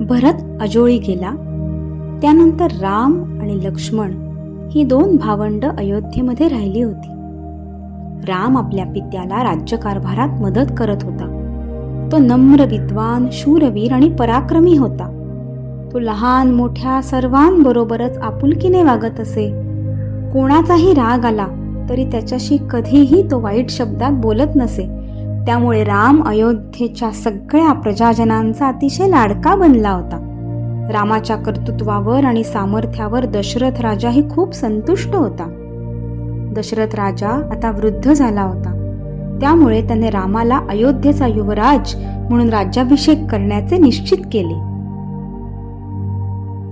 भरत अजोळी गेला. त्यानंतर राम आणि लक्ष्मण ही दोन भावंड अयोध्येमध्ये राहिली होती. राम आपल्या पित्याला राज्यकारभारात मदत करत होता. तो नम्र विद्वान शूरवीर आणि पराक्रमी होता. तो लहान मोठ्या सर्वांबरोबरच आपुलकीने वागत असे. कोणाचाही राग आला तरी त्याच्याशी कधीही तो वाईट शब्दात बोलत नसे. त्यामुळे राम अयोध्येच्या सगळ्या प्रजाजनांचा अतिशय लाडका बनला होता. रामाच्या कर्तृत्वावर आणि सामर्थ्यावर दशरथ राजाही खूप संतुष्ट होता. दशरथ राजा आता वृद्ध झाला होता. त्यामुळे त्याने रामाला अयोध्येचा युवराज म्हणून राज्याभिषेक करण्याचे निश्चित केले.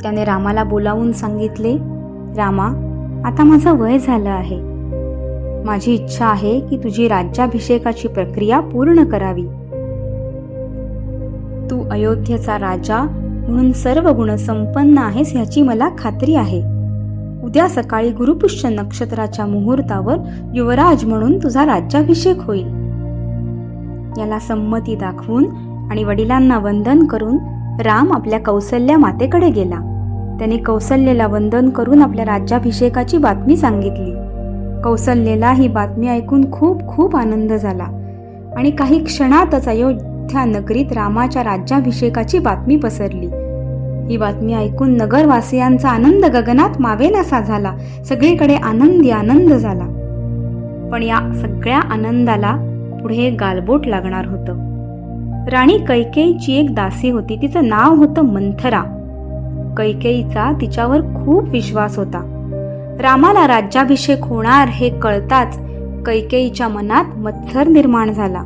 त्याने रामाला बोलावून सांगितले रामा आता माझं वय झालं आहे. माझी इच्छा आहे की तुझी राज्याभिषेकाची प्रक्रिया पूर्ण करावी. तू अयोध्येचा राजा म्हणून सर्व गुण संपन्न आहेस ह्याची मला खात्री आहे. उद्या सकाळी गुरुपुष्य नक्षत्राच्या मुहूर्तावर युवराज म्हणून तुझा राज्याभिषेक होईल. याला संमती दाखवून आणि वडिलांना वंदन करून राम आपल्या कौसल्या मातेकडे गेला. त्याने कौसल्याला वंदन करून आपल्या राज्याभिषेकाची बातमी सांगितली. कौसल्येला ही बातमी ऐकून खूप खूप आनंद झाला. आणि काही क्षणातच अयोध्या नगरीत रामाच्या राज्याभिषेकाची बातमी पसरली. ही बातमी ऐकून नगरवासियांचा आनंद गगनात मावेनासा झाला. सगळीकडे आनंदी आनंद झाला. पण या सगळ्या आनंदाला पुढे गालबोट लागणार होतं. राणी कैकेयीची एक दासी होती. तिचं नाव होतं मंथरा. कैकेयीचा तिच्यावर खूप विश्वास होता. रामाला राज्याभिषेक होणार हे कळताच कैकेयीच्या मनात मत्सर निर्माण झाला.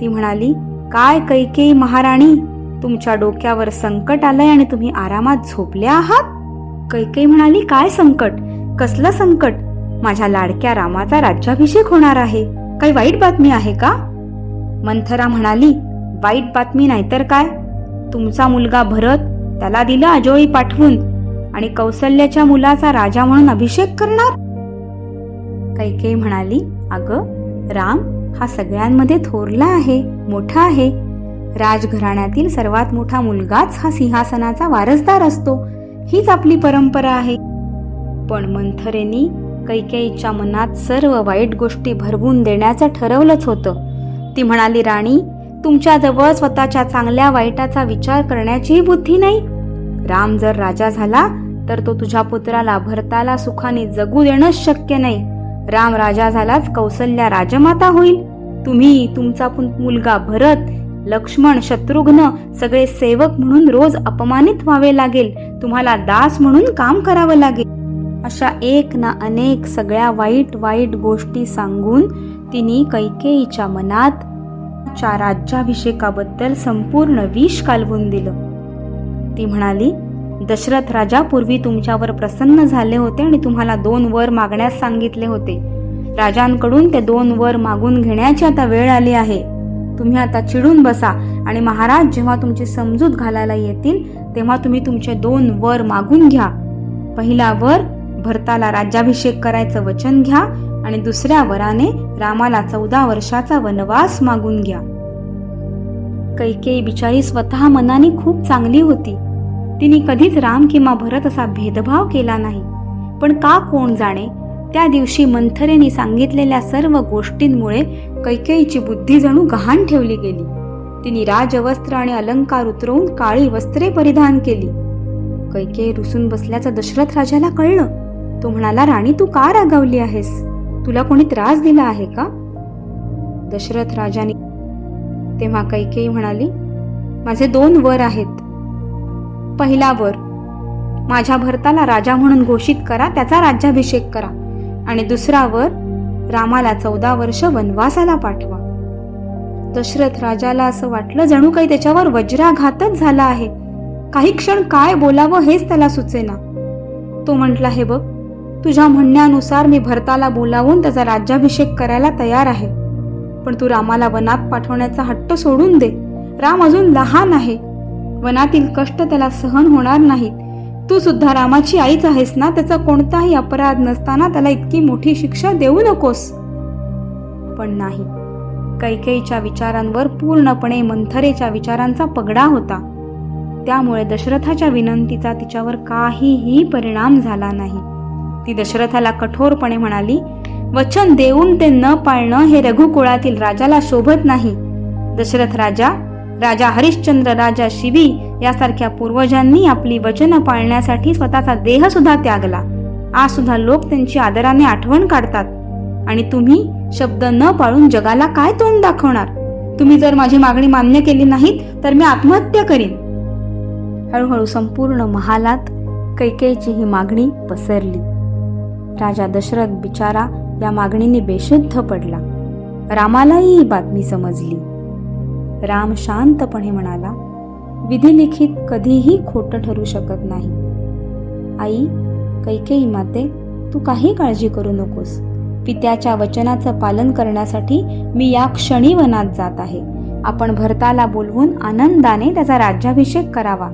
ती म्हणाली काय कैकेयी महाराणी? तुमच्या डोक्यावर संकट आलंय आणि तुम्ही आरामात झोपले आहात? कैकेयी म्हणाली काय संकट? कसलं संकट? माझ्या लाडक्या रामाचा राज्याभिषेक होणार आहे. काही वाईट बातमी आहे का? मंथरा म्हणाली वाईट बातमी नाहीतर काय? तुमचा मुलगा भरत त्याला दिलं अजोळी पाठवून. आणि कौसल्याच्या मुलाचा राजा म्हणून अभिषेक करणार? कैकेयी म्हणाली अगं राम हा सगळ्यांमध्ये थोरला आहे मोठा आहे. राजघराण्यातील सर्वात मोठा मुलगाच हा सिंहासनाचा वारसदार असतो. हीच आपली परंपरा आहे. पण मंथरेनी कैकेयीच्या मनात सर्व वाईट गोष्टी भरवून देण्याचं ठरवलंच होतं. ती म्हणाली राणी तुमच्याजवळ स्वतःच्या चांगल्या वाईटाचा विचार करण्याचीही बुद्धी नाही. राम जर राजा झाला तर तो तुझ्या पुत्राला भरताला सुखाने जगू देणंच शक्य नाही. राम राजा झालाच कौसल्या राजमाता होईल. तुम्ही तुमचा पुन- मुलगा भरत लक्ष्मण शत्रुघ्न सगळे सेवक म्हणून रोज अपमानित व्हावे लागेल. तुम्हाला दास म्हणून काम करावं लागेल. अशा एक ना अनेक सगळ्या वाईट वाईट गोष्टी सांगून तिने कैकेयीच्या मनात च्या राज्याभिषेकाबद्दल संपूर्ण विष कालवून दिलं. ती म्हणाली दशरथ राजा पूर्वी तुमच्यावर प्रसन्न झाले होते आणि तुम्हाला दोन वर मागण्यास सांगितले होते. राजांकडून ते दोन वर मागून घेण्याची आता वेळ आली आहे. तुम्ही आता चिडून बसा आणि महाराज जेव्हा तुमची समजूत घालायला येतील तेव्हा तुम्ही तुमचे दोन वर मागून घ्या. पहिला वर भरताला राज्याभिषेक करायचं वचन घ्या आणि दुसऱ्या वराने रामाला चौदा वर्षाचा वनवास मागून घ्या. कैकेयी बिचारी स्वतः मनाने खूप चांगली होती. तिने कधीच राम किंवा भरत असा भेदभाव केला नाही. पण का कोण जाणे? त्या दिवशी मंथरेने सांगितलेल्या सर्व गोष्टींमुळे कैकेयीची बुद्धी जणू गहाण ठेवली गेली. तिने राजवस्त्र आणि अलंकार उतरवून काळी वस्त्रे परिधान केली. कैकेयी रुसून बसल्याचं दशरथ राजाला कळलं. तो म्हणाला राणी तू का रागावली आहेस? तुला कोणी त्रास दिला आहे का? दशरथ राजाने तेव्हा कैकेयी म्हणाली माझे दोन वर आहेत. पहिला वर माझ्या भरताला राजा म्हणून घोषित करा त्याचा राज्याभिषेक करा. आणि दुसरा वर रामाला चौदा वर्ष वनवासाला पाठवा. दशरथ राजाला असं वाटलं जणू काही त्याच्यावर वज्राघातच झाला आहे. काही क्षण काय बोलावं हेच त्याला सुचेना. तो म्हटला हे बघ तुझ्या म्हणण्यानुसार मी भरताला बोलावून त्याचा राज्याभिषेक करायला तयार आहे. पण तू रामाला वनात पाठवण्याचा हट्ट सोडून दे. राम अजून लहान आहे. वनातील कष्ट त्याला सहन होणार नाहीत. तू सुद्धा रामाची आईच आहेस ना? त्याचा कोणताही अपराध नसताना त्याला इतकी मोठी शिक्षा देऊ नकोस. पण नाही. कैकेईच्या विचारांवर पूर्णपणे मंथरेच्या विचारांचा पगडा होता. त्यामुळे दशरथाच्या विनंतीचा तिच्यावर काहीही परिणाम झाला नाही. ती दशरथाला कठोरपणे म्हणाली वचन देऊन ते न पाळणं हे रघुकुळातील राजाला शोभत नाही. दशरथ राजा राजा हरिश्चंद्र राजा शिवी यासारख्या पूर्वजांनी आपली वचनं पाळण्यासाठी स्वतःचा देह सुद्धा त्यागला. आज सुद्धा लोक त्यांची आदराने आठवण काढतात. आणि तुम्ही शब्द न पाळून जगाला काय तोंड दाखवणार? तुम्ही जर माझी मागणी मान्य केली नाहीत तर मी आत्महत्या करीन. हळूहळू संपूर्ण महालात कैकेयीची ही मागणी पसरली. राजा दशरथ बिचारा या मागणीने बेशुद्ध पडला. रामालाही ही बातमी समजली. राम शांतपणे म्हणाला विधिलिखित कधीही खोटं ठरू शकत नाही. आई कैकेयी माते तू काही काळजी करू नकोस. पित्याच्या वचनाचं पालन करण्यासाठी मी या क्षणी वनात जात आहे. आपण भरताला बोलवून आनंदाने त्याचा राज्याभिषेक करावा.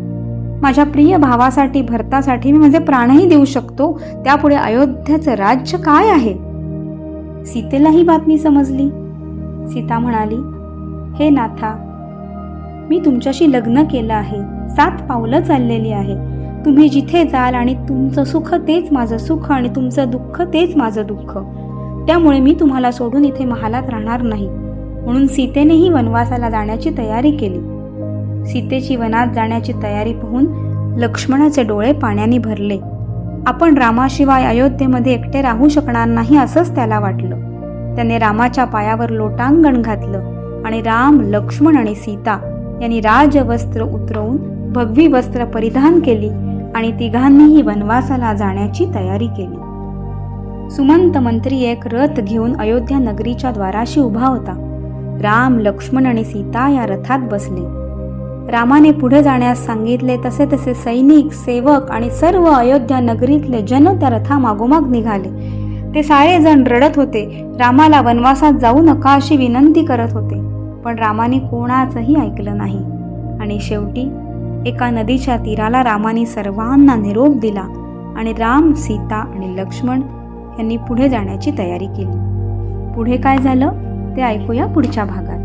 माझ्या प्रिय भावासाठी भरतासाठी मी माझे प्राणही देऊ शकतो. त्यापुढे अयोध्याचं राज्य काय आहे? सीतेला ही बातमी समजली. सीता म्हणाली हे नाथा मी तुमच्याशी लग्न केलं आहे. सात पावलं चाललेली आहे. तुम्ही जिथे जाल आणि तुमचं सुख तेच माझं सुख आणि तुमचं दुःख तेच माझं दुःख. त्यामुळे मी तुम्हाला सोडून इथे महालात राहणार नाही. म्हणून सीतेनेही वनवासाला जाण्याची तयारी केली. सीतेची वनात जाण्याची तयारी पाहून लक्ष्मणाचे डोळे पाण्याने भरले. आपण रामाशिवाय अयोध्येमध्ये एकटे राहू शकणार नाही असंच त्याला वाटलं. त्याने रामाच्या पायावर लोटांगण घातलं. आणि राम लक्ष्मण आणि सीता यांनी राजवस्त्र उतरवून भगवी वस्त्र परिधान केली आणि तिघांनीही वनवासाला जाण्याची तयारी केली. सुमंत मंत्री एक रथ घेऊन अयोध्या नगरीच्या द्वाराशी उभा होता. राम लक्ष्मण आणि सीता या रथात बसले. रामाने पुढे जाण्यास सांगितले तसे तसे सैनिक सेवक आणि सर्व अयोध्या नगरीतले जन त्या रथामागोमाग निघाले. ते सारे जण रडत होते. रामाला वनवासात जाऊ नका अशी विनंती करत होते. पण रामाने कोणाचंही ऐकलं नाही. आणि शेवटी एका नदीच्या तीराला रामाने सर्वांना निरोप दिला आणि राम सीता आणि लक्ष्मण यांनी पुढे जाण्याची तयारी केली. पुढे काय झालं? ते ऐकूया पुढच्या भागात.